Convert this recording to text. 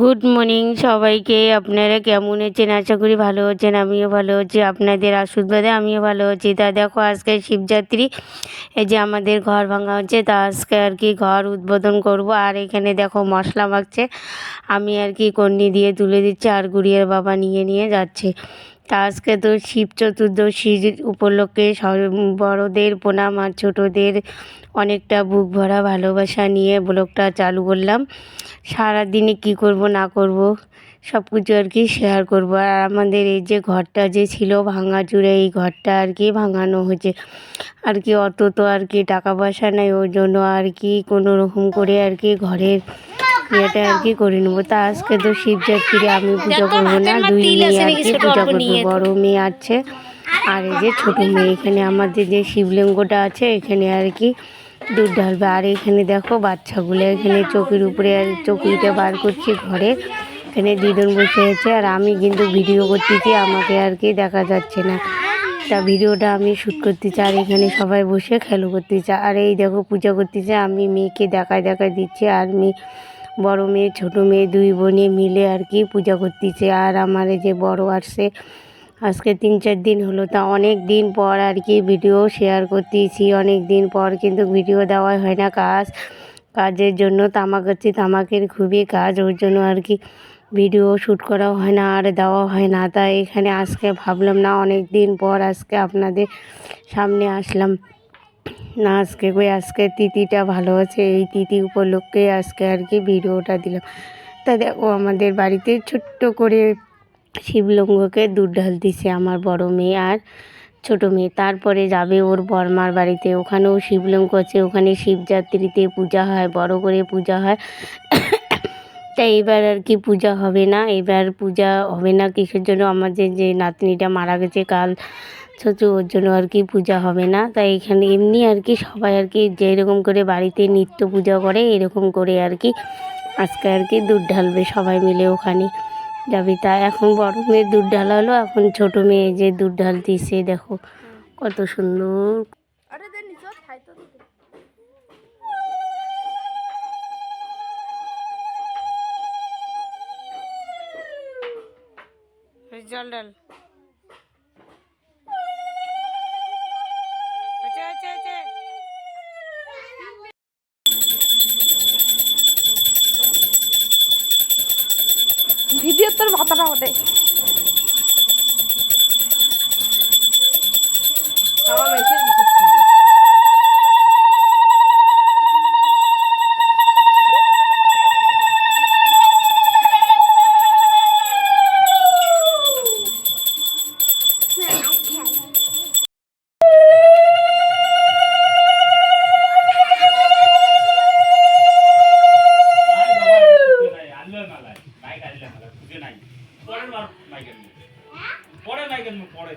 Good morning সবাইকে। আপনারা কেমন আছেন? আশা করি ভালো হচ্ছেন আমিও ভালো হচ্ছি আপনাদের আশীর্বাদে আমিও ভালো আছি। তা দেখো, আজকে শিবযাত্রী, এই যে আমাদের ঘর ভাঙা হচ্ছে, তা আজকে আর কি ঘর উদ্বোধন করব। আর এখানে দেখো, মশলা মাখছে। আমি আর কি কন্নি দিয়ে তুলে দিচ্ছি, আর গুড়িয়ার বাবা নিয়ে নিয়ে যাচ্ছে। তা আজকে তো শিব চতুর্দশীর উপলক্ষে বড়দের প্রণাম আর ছোটোদের অনেকটা বুক ভরা ভালোবাসা নিয়ে ব্লগটা চালু করলাম। সারাদিনে কী করব, না করব সব কিছু আর কি শেয়ার করব। আর আমাদের এই যে ঘরটা যে ছিল ভাঙাচুরে এই ঘরটা আর কি ভাঙানো হয়েছে। আর কি অত তো আর কি টাকা পয়সা নেই, ওই জন্য আর কি কোনো রকম করে আর কি ঘরের ইয়েটা আর কি করে নেব। তা আজকে তো শিবরাত্রি আমি পুজো করব না দুই মেয়ে আর কি পূজা করব বড় মেয়ে আছে। আর এই যে ছোটো মেয়ে এখানে আমাদের যে শিবলিঙ্গটা আছে এখানে আর কি দুধ ঢালবে। আর এখানে দেখো বাচ্চাগুলো এখানে চোখের উপরে আর চৌকিটা বার করছি ঘরে। এখানে দিদন বসে আছে আর আমি কিন্তু ভিডিও করতেছি আমাকে আর কি দেখা যাচ্ছে না। তা ভিডিওটা আমি শ্যুট করতেছি আর এখানে সবাই বসে খেলো করতেছে। আর এই দেখো পূজা করতেছে আমি মেয়েকে দেখায় দেখায় দিচ্ছি আর মেয়ে বড় মেয়ে, ছোট মেয়ে দুই বোনে মিলে আর কি পূজা করতেছে। আর আমার যে বড় আসছে, আজকে তিন চার দিন হলো তা অনেক দিন পর আর কি ভিডিও শেয়ার করতেছি। অনেক দিন পর কিন্তু ভিডিও দেওয়া হয় না কাজ। কাজের জন্য তামাক হচ্ছে তামাকের খুবই কাজ, ওর জন্য আর কি ভিডিও শ্যুট করা হয় না, আর দেওয়া হয় না। তাই এখানে আজকে ভাবলাম না, অনেক দিন পর আজকে আপনাদের সামনে আসলাম। না, আজকে কই? আজকে তিথিটা ভালো আছে। এই তিথি উপলক্ষে আজকে আর কি ভিডিওটা দিলাম। তা দেখো, আমাদের বাড়িতে ছোট্ট করে শিবলঙ্গকে দুধ ঢালতেছে আমার বড় মেয়ে আর ছোটো মেয়ে। তারপরে যাবে ওর বর্মার বাড়িতে। ওখানেও শিবলিঙ্গ আছে, ওখানে শিবযাত্রীতে পূজা হয়, বড় করে পূজা হয়। তাই এবার আর কি পূজা হবে না? এবার পূজা হবে না কিসের জন্য? আমাদের যে নাতনিটা মারা গেছে কাল ছোটো ওর জন্য আর কি পূজা হবে না। তাই এখানে এমনি আর কি সবাই আর কি যেরকম করে বাড়িতে নিত্য পূজা করে এরকম করে আর কি আজকে আর কি দুধ ঢালবে সবাই মিলে ওখানে। যাবি তা এখন বড় মেয়ে দুধ ঢালালো এখন ছোট মেয়ে যে দুধ ঢাল দিছে দেখো কত সুন্দর। জল ডাল ভিডিও তোর মাথাটা ওঠে। পরে মার মাইকেল হ্যাঁ? পরে মাইকেল পরে।